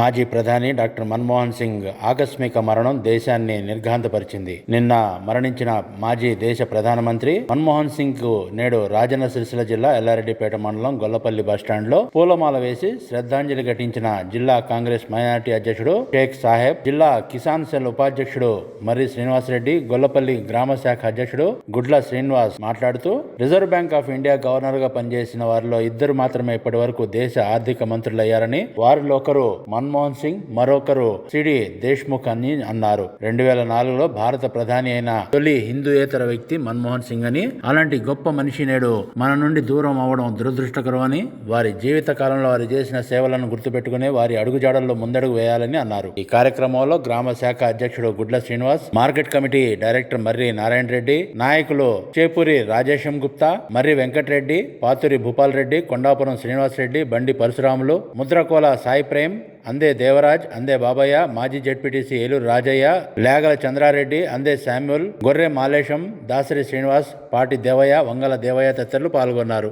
మాజీ ప్రధాని డాక్టర్ మన్మోహన్ సింగ్ ఆకస్మిక మరణం దేశాన్ని నిర్ఘాంతపరిచింది. నిన్న మరణించిన మాజీ దేశ ప్రధానమంత్రి మన్మోహన్ సింగ్కు నేడు రాజన్న సిరిసిల్ల జిల్లా ఎల్లారెడ్డిపేట మండలం గొల్లపల్లి బస్టాండ్లో పూలమాల వేసి శ్రద్ధాంజలి ఘటించిన జిల్లా కాంగ్రెస్ మైనార్టీ అధ్యక్షుడు షేక్ సాహెబ్ జిల్లా కిసాన్ సెల్ ఉపాధ్యక్షుడు మర్రి శ్రీనివాసరెడ్డి గొల్లపల్లి గ్రామ శాఖ అధ్యక్షుడు గుడ్ల శ్రీనివాస్ మాట్లాడుతూ రిజర్వ్ బ్యాంక్ ఆఫ్ ఇండియా గవర్నర్గా పనిచేసిన వారిలో ఇద్దరు మాత్రమే ఇప్పటి వరకు దేశ ఆర్థిక మంత్రులయ్యారని వారిలో ఒకరు మన్మోహన్ సింగ్ మరొకరు సిడి దేశ్ముఖ్ అని అన్నారు. రెండు వేల నాలుగులో భారత ప్రధాని అయిన తొలి హిందూయేతర వ్యక్తి మన్మోహన్ సింగ్ అని. అలాంటి గొప్ప మనిషి నేడు మన నుండి దూరం అవడం దురదృష్టకరం అని. వారి జీవిత కాలంలో వారు చేసిన సేవలను గుర్తుపెట్టుకుని వారి అడుగుజాడల్లో ముందడుగు వేయాలని అన్నారు. ఈ కార్యక్రమంలో గ్రామ శాఖ అధ్యక్షుడు Gudla Srinivas market committee director Marri Narayana Reddy నాయకులు చేపూరి రాజేశం గుప్తా మర్రి వెంకటరెడ్డి పాతూరి భూపాల్ రెడ్డి కొండాపురం శ్రీనివాస్ రెడ్డి బండి పరశురాములు ముద్రకోల సాయి ప్రేమ్ అందే దేవరాజ్ అందే బాబయ్య మాజీ జడ్పీటీసీ ఏలూరు రాజయ్య లేగల చంద్రారెడ్డి అందే శామ్యుల్ గొర్రె మాలేశం దాసరి శ్రీనివాస్ పాటి దేవయ్య వంగల దేవయ్య తదితరులు పాల్గొన్నారు.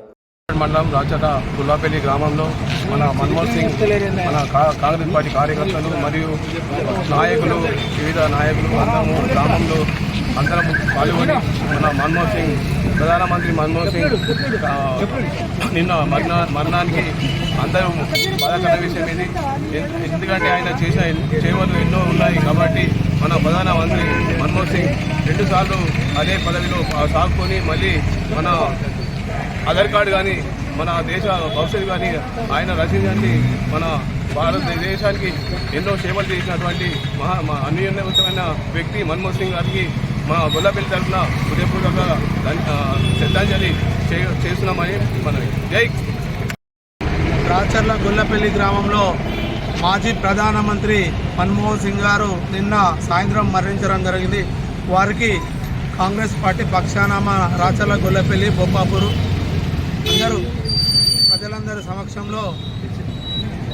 మండలం రాచట గుల్లాపల్లి గ్రామంలో మన మన్మోహన్ సింగ్ మన కా- కాంగ్రెస్ పార్టీ కార్యకర్తలు మరియు నాయకులు వివిధ నాయకులు అందరము గ్రామంలో అందరం పాల్గొని మన మన్మోహన్ సింగ్ ప్రధానమంత్రి మన్మోహన్ సింగ్ నిన్న మరణ మరణానికి అందరూ బాధాకర విషయం ఇది. ఎందుకంటే ఆయన చేసిన సేవలు ఎన్నో ఉన్నాయి కాబట్టి మన ప్రధానమంత్రి మన్మోహన్ సింగ్ రెండుసార్లు అదే పదవిలో సాగుకొని మళ్ళీ మన ఆధార్ కార్డు కానీ మన దేశ భవిష్యత్తు కానీ ఆయన రచించండి మన భారతదేశానికి ఎన్నో సేవలు చేసినటువంటి మహా అన్యోన్యమైన వ్యక్తి మన్మోహన్ సింగ్ గారికి మా గొల్లపల్లి తరఫున హృదయపూర్వక శ్రద్ధాంజలి చే- చేస్తున్నామని మన జై రాచర్ల గొల్లపల్లి గ్రామంలో మాజీ ప్రధానమంత్రి మన్మోహన్ సింగ్ గారు నిన్న సాయంత్రం మరణించడం జరిగింది. వారికి కాంగ్రెస్ పార్టీ పక్షానామా రాచర్ల గొల్లపల్లి బొప్పాపూరు. అందరూ ప్రజలందరి సమక్షంలో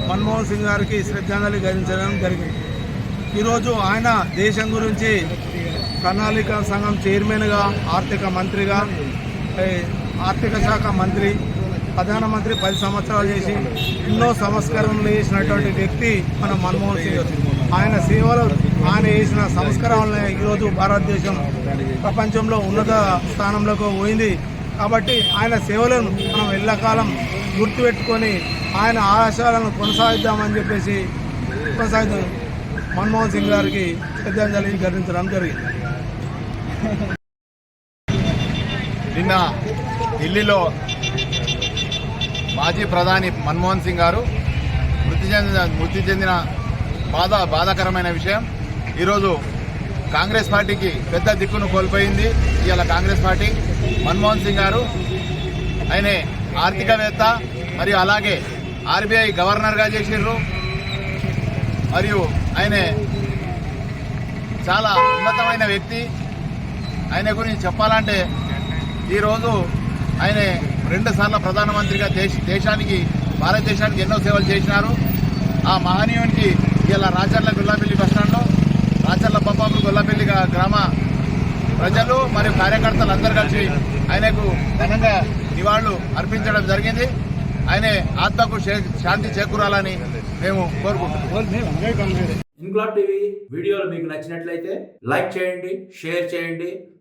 మన్మోహన్ సింగ్ గారికి శ్రద్ధాంజలి ఘటించడం జరిగింది. ఈరోజు ఆయన దేశం గురించి ప్రణాళిక సంఘం చైర్మన్గా ఆర్థిక మంత్రిగా ఆర్థిక శాఖ మంత్రి ప్రధానమంత్రి పది సంవత్సరాలు చేసి ఎన్నో సంస్కరణలు చేసినటువంటి వ్యక్తి మన మన్మోహన్ సింగ్. ఆయన సేవలు ఆయన చేసిన సంస్కరణలే ఈరోజు భారతదేశం ప్రపంచంలో ఉన్నత స్థానంలోకి పోయింది. కాబట్టి ఆయన సేవలను మనం ఎల్లకాలం గుర్తుపెట్టుకొని ఆయన ఆశయాలను కొనసాగిద్దామని చెప్పేసి కొనసాగిద్దాం. మన్మోహన్ సింగ్ గారికి శ్రద్ధాంజలి ఘటించడం జరిగింది. నిన్న ఢిల్లీలో మాజీ ప్రధాని మన్మోహన్ సింగ్ గారు మృతి చెందిన మృతి చెందిన బాధ బాధాకరమైన విషయం. ఈరోజు కాంగ్రెస్ పార్టీకి పెద్ద దిక్కును కోల్పోయింది ఇవాళ కాంగ్రెస్ పార్టీ మన్మోహన్ సింగ్ గారు. ఆయన ఆర్థికవేత్త మరియు అలాగే ఆర్బీఐ గవర్నర్గా చేసిర్రు మరియు ఆయన చాలా ఉన్నతమైన వ్యక్తి. ఆయన గురించి చెప్పాలంటే ఈరోజు ఆయన రెండుసార్లు ప్రధానమంత్రిగా దేశ దేశానికి భారతదేశానికి ఎన్నో సేవలు చేసినారు. ఆ మహనీయునికి ఇలా రాచర్ల గుల్లాపల్లి బస్టాండ్లో రాచర్ల బొబ్బాపు గుల్లాపల్లి గ్రామ ప్రజలు మరియు కార్యకర్తలు అందరూ కలిసి ఆయనకు ఘనంగా నివాళులు అర్పించడం జరిగింది. ఆయన ఆత్మకు శాంతి చేకూరాలని మేము కోరుకుంటున్నాం. ఇంక్లాబ్ టీవీ వీడియోలు మీకు నచ్చినట్లయితే లైక్ చేయండి షేర్ చేయండి.